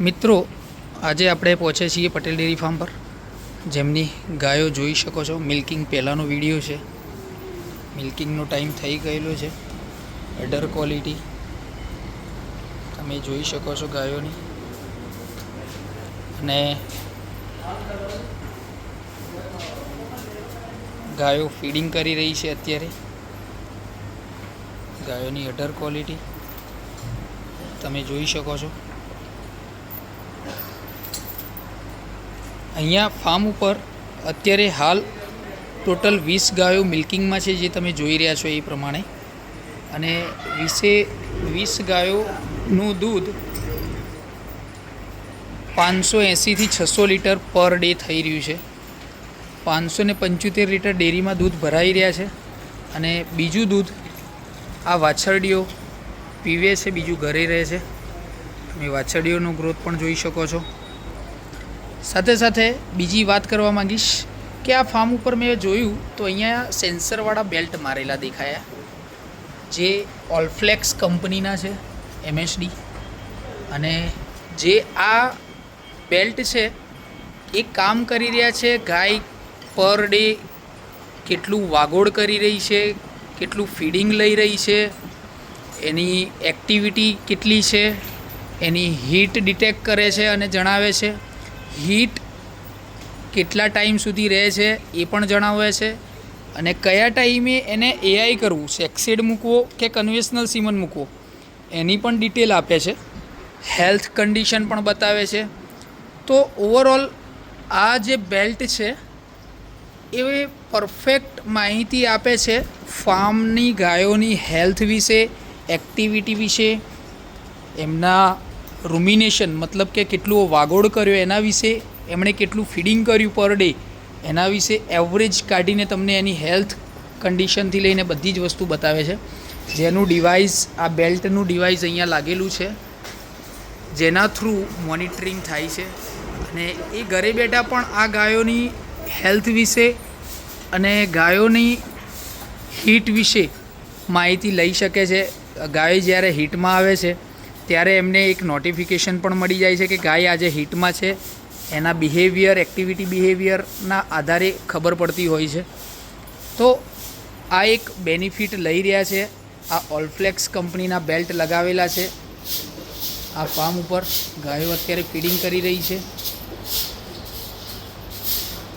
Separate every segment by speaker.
Speaker 1: મિત્રો, આજે આપણે પહોંચે છીએ પટેલ ડેરી ફાર્મ પર. જેમની ગાયો જોઈ શકો છો. મિલ્કિંગ પહેલાંનો વીડિયો છે. મિલ્કિંગનો ટાઈમ થઈ ગયેલો છે. અડર ક્વોલિટી તમે જોઈ શકો છો ગાયોની. અને ગાયો ફીડિંગ કરી રહી છે અત્યારે. ગાયોની અડર ક્વોલિટી તમે જોઈ શકો છો. અહીંયા ફાર્મ ઉપર અત્યારે હાલ ટોટલ વીસ ગાયો મિલ્કિંગમાં છે જે તમે જોઈ રહ્યા છો એ પ્રમાણે. અને વીસે વીસ ગાયોનું દૂધ પાંચસો એંસીથી છસો લીટર પર ડે થઈ રહ્યું છે. પાંચસો ને પંચોતેર લીટર ડેરીમાં દૂધ ભરાઈ રહ્યા છે. અને બીજું દૂધ આ વાછરડીઓ પીવે છે, બીજું ઘરે રહે છે. તમે વાછરડીઓનો ગ્રોથ પણ જોઈ શકો છો. સાથે સાથે બીજી વાત કરવા માંગીશ કે આ ફાર્મ ઉપર મેં જોયું તો અહીંયા સેન્સરવાળા બેલ્ટ મારેલા દેખાયા. જે ઓલફ્લેક્સ કંપનીના છે એમએસડી અને જે આ બેલ્ટ છે, એ કામ કરી રહ્યા છે, ગાય પર ડે કેટલું વાગોળ કરી રહી છે, કેટલું ફીડિંગ લઈ રહી છે, એની એક્ટિવિટી કેટલી છે, એની હીટ ડિટેક્ટ કરે છે અને જણાવે છે. હીટ કેટલા ટાઈમ સુધી રહે છે એ પણ જણાવે છે અને કયા ટાઈમે એને એઆઈ કરવું, સેક્સેડ મૂકવો કે કન્વેશનલ સીમન મૂકવો, એની પણ ડિટેલ આપે છે. હેલ્થ કન્ડિશન પણ બતાવે છે. તો ઓવરઓલ આ જે બેલ્ટ છે, એ પરફેક્ટ માહિતી આપે છે ફાર્મની ગાયોની હેલ્થ વિશે એક્ટિવિટી વિશે, એમના રૂમિનેશન મતલબ કે કેટલું વાગોળ કર્યો એના વિશે, એમણે કેટલું ફીડિંગ કર્યું પર ડે એના વિશે એવરેજ કાઢીને તમને એની હેલ્થ કન્ડિશનથી લઈને બધી જ વસ્તુ બતાવે છે. જેનું ડિવાઇસ આ બેલ્ટનું ડિવાઇસ અહીંયા લાગેલું છે, જેના થ્રુ મોનિટરિંગ થાય છે. અને એ ઘરે બેઠા પણ આ ગાયોની હેલ્થ વિશે અને ગાયોની હીટ વિશે માહિતી લઈ શકે છે. ગાય જ્યારે હીટમાં આવે છે ત્યારે એમને એક નોટિફિકેશન પણ મળી જાય છે કે ગાય આજે હીટમાં છે. એના બિહેવિયર એક્ટિવિટી બિહેવિયરના આધારે ખબર પડતી હોય છે. તો આ એક બેનિફિટ લઈ રહ્યા છે. આ ઓલફ્લેક્સ કંપનીના બેલ્ટ લગાવેલા છે. આ ફાર્મ ઉપર ગાયો અત્યારે ફીડિંગ કરી રહી છે.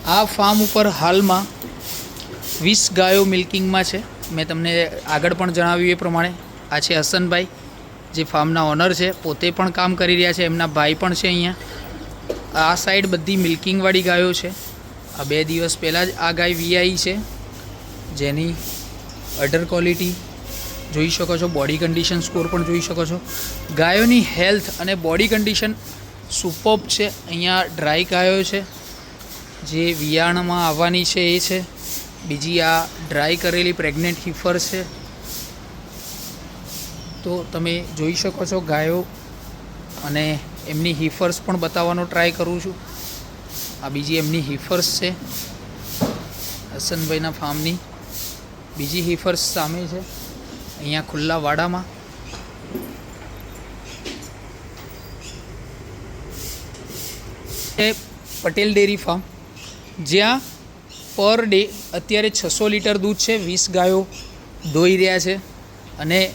Speaker 1: આ ફાર્મ ઉપર હાલમાં વીસ ગાયો મિલ્કિંગમાં છે. મેં તમને આગળ પણ જણાવ્યું એ પ્રમાણે. આ છે હસનભાઈ. જે ફાર્મના ઓનર છે, પોતે પણ કામ કરી રહ્યા છે, એમના ભાઈ પણ છે અહીંયા. આ સાઈડ બધી મિલ્કિંગવાળી ગાયો છે. આ બે દિવસ પહેલાં જ આ ગાય વીઆઈ છે. જેની અડર ક્વોલિટી જોઈ શકો છો બોડી કન્ડિશન સ્કોર પણ જોઈ શકો છો. ગાયોની હેલ્થ અને બોડી કન્ડિશન સુપર્બ છે. અહીંયા ડ્રાય ગાયો છે. જે વિયાણમાં આવવાની છે એ છે. બીજી આ ડ્રાય કરેલી પ્રેગ્નેન્ટ હિફર છે. તો તમે જોઈ શકો છો ગાયો અને એમની હિફર્સ પણ બતાવવાનો ટ્રાય કરું છું. આ બીજી એમની હિફર્સ છે. હસનભાઈના ફાર્મની. બીજી હિફર્સ સામે છે. અહીંયા ખુલ્લા વાડામાં. Patel dairy farm. જ્યાં પર ડે અત્યારે છસો લીટર દૂધ છે. વીસ ગાયો દોઈ રહ્યા છે. અને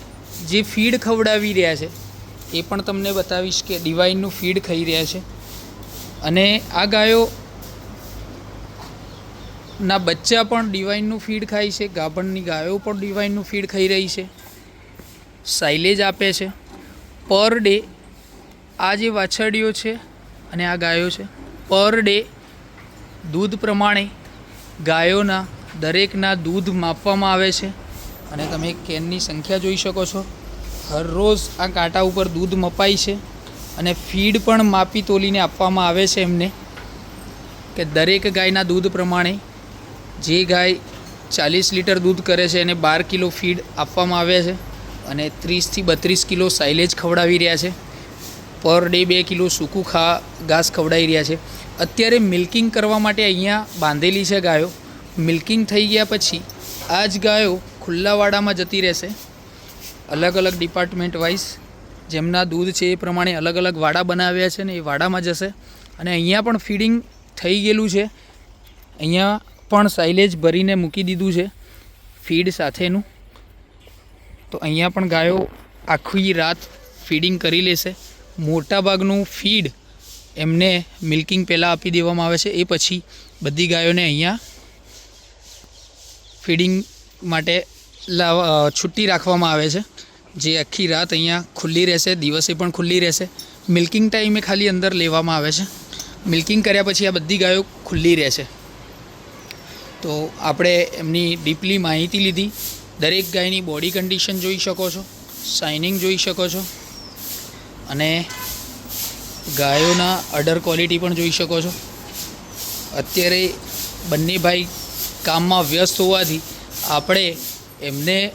Speaker 1: જે ફીડ ખવડાવી રહ્યા છે, એ પણ તમને બતાવીશ કે ડિવાઇનનું ફીડ ખાઈ રહ્યા છે. અને આ ગાયો ના બચ્ચા પણ ડિવાઇનનું ફીડ ખાય છે, ગાભણની ગાયો પણ ડિવાઇનનું ફીડ ખાઈ રહી છે. સાઇલેજ આપે છે. પર ડે આ જે વાછરડીઓ છે અને આ ગાયો છે, પર ડે દૂધ પ્રમાણે ગાયોના દરેકના દૂધ માપવામાં આવે છે. અને તમે કેનની સંખ્યા જોઈ શકો છો. હરરોજ આ કાંટા ઉપર દૂધ મપાય છે અને ફીડ પણ માપી તોલીને આપવામાં આવે છે એમને. કે દરેક ગાયના દૂધ પ્રમાણે જે ગાય ચાલીસ લીટર દૂધ કરે છે એને બાર કિલો ફીડ આપવામાં આવે છે અને ત્રીસથી બત્રીસ કિલો સાઇલેજ ખવડાવી રહ્યા છે. પર ડે બે કિલો સૂકું ખા ઘાસ ખવડાવી રહ્યા છે. અત્યારે મિલ્કિંગ કરવા માટે અહીંયા બાંધેલી છે ગાયો. મિલ્કિંગ થઈ ગયા પછી આ જ ગાયો ખુલ્લા વાડામાં જતી રહેશે. અલગ અલગ ડિપાર્ટમેન્ટ વાઇઝ જેમના દૂધ છે એ પ્રમાણે અલગ અલગ વાડા બનાવ્યા છે ને એ વાડામાં જશે. અને અહીંયા પણ ફીડિંગ થઈ ગયેલું છે. અહીંયા પણ સાઇલેજ ભરીને મૂકી દીધું છે ફીડ સાથેનું. તો અહીંયા પણ ગાયો આખી રાત ફીડિંગ કરી લેશે. મોટાભાગનું ફીડ એમને મિલ્કિંગ પહેલાં આપી દેવામાં આવે છે. એ પછી બધી ગાયોને અહીંયા ફીડિંગ માટે છુટ્ટી રાખવામાં આવે છે. જે આખી રાત અહીંયા ખુલ્લી રહેશે, દિવસે પણ ખુલ્લી રહેશે. મિલ્કિંગ ટાઈમે ખાલી અંદર લેવામાં આવે છે. મિલ્કિંગ કર્યા પછી આ બધી ગાયો ખુલ્લી રહેશે. તો આપણે એમની ડીપલી માહિતી લીધી. દરેક ગાયની બોડી કન્ડિશન જોઈ શકો છો શાઇનિંગ જોઈ શકો છો, અને ગાયોના અડર ક્વોલિટી પણ જોઈ શકો છો. અત્યારે બંને ભાઈ કામમાં વ્યસ્ત હોવાથી આપણે એમને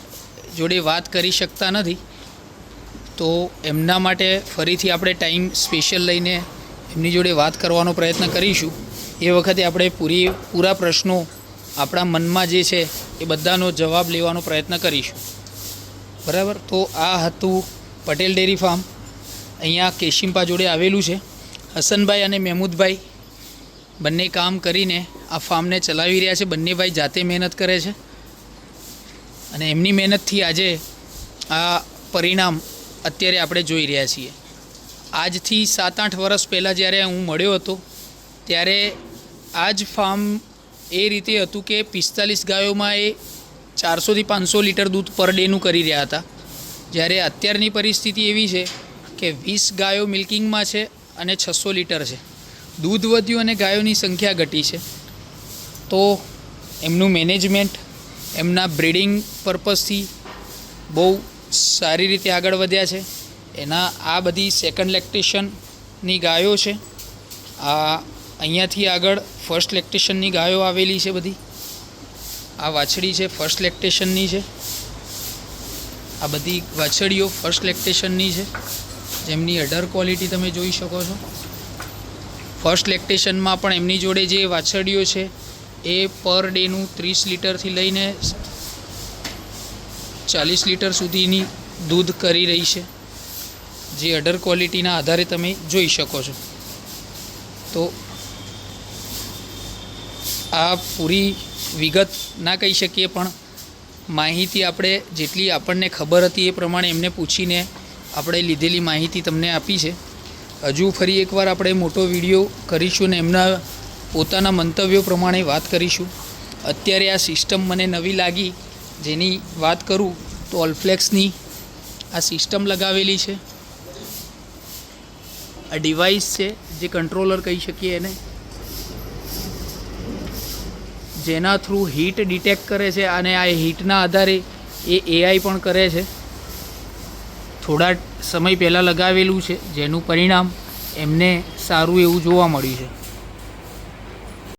Speaker 1: જોડે વાત કરી શકતા નથી, તો એમના માટે ફરીથી આપણે ટાઈમ સ્પેશિયલ લઈને એમની જોડે વાત કરવાનો પ્રયત્ન કરીશું. એ વખતે આપણે પૂરી, પૂરા પ્રશ્નો આપણા મનમાં જે છે એ બધાનો જવાબ લેવાનો પ્રયત્ન કરીશું. બરાબર? તો આ હતું પટેલ ડેરી ફાર્મ. અહીંયા કેશિમ્પા જોડે આવેલું છે. હસનભાઈ અને મહેમૂદભાઈ બંને કામ કરીને આ ફાર્મને ચલાવી રહ્યા છે. બંને ભાઈ જાતે મહેનત કરે છે. અને એમની મહેનતથી આજે આ પરિણામ અત્યારે આપણે જોઈ રહ્યા છીએ. આજથી સાત આઠ વર્ષ પહેલાં જ્યારે હું મળ્યો હતો, ત્યારે આ જ ફાર્મ એ રીતે હતું કે પિસ્તાલીસ ગાયોમાં એ ચારસોથી પાંચસો લીટર દૂધ પર ડેનું કરી રહ્યા હતા. જ્યારે અત્યારની પરિસ્થિતિ એવી છે કે વીસ ગાયો મિલ્કિંગમાં છે અને છસો લીટર છે. દૂધ વધ્યું અને ગાયોની સંખ્યા ઘટી છે. તો એમનું મેનેજમેન્ટ એમના બ્રીડિંગ પર્પઝથી બહુ સારી રીતે આગળ વધ્યા છે. એના આ બધી સેકન્ડ લેક્ટેશનની ગાયો છે. આ અહીંયાથી આગળ ફર્સ્ટ લેક્ટેશનની ગાયો આવેલી છે બધી. આ વાછડી છે ફર્સ્ટ લેક્ટેશનની છે. આ બધી વાછડીઓ ફર્સ્ટ લેક્ટેશનની છે. જેમની અડર ક્વોલિટી તમે જોઈ શકો છો. ફર્સ્ટ લેક્ટેશનમાં પણ એમની જોડે જે વાછડીઓ છે એ પર ડેનું ત્રીસ લીટરથી લઈને ચાલીસ લીટર સુધીની દૂધ કરી રહી છે, જે અડર ક્વોલિટીના આધારે તમે જોઈ શકો છો. તો આ પૂરી વિગત ના કહી શકીએ, પણ માહિતી આપણે જેટલી આપણને ખબર હતી એ પ્રમાણે એમને પૂછીને આપણે લીધેલી માહિતી તમને આપી છે. હજુ ફરી એકવાર આપણે મોટો વીડિયો કરીશું ને એમના પોતાના મંતવ્યો પ્રમાણે વાત કરીશું. અત્યારે આ સિસ્ટમ મને નવી લાગી. જેની વાત કરું તો ઓલફ્લેક્સની આ સિસ્ટમ લગાવેલી છે. આ ડિવાઇસ છે, જે કંટ્રોલર કહી શકીએ એને. જેના થ્રુ હીટ ડિટેક્ટ કરે છે અને આ હીટના આધારે એ એઆઈ પણ કરે છે. થોડા સમય પહેલાં લગાવેલું છે, જેનું પરિણામ એમને સારું એવું જોવા મળ્યું છે.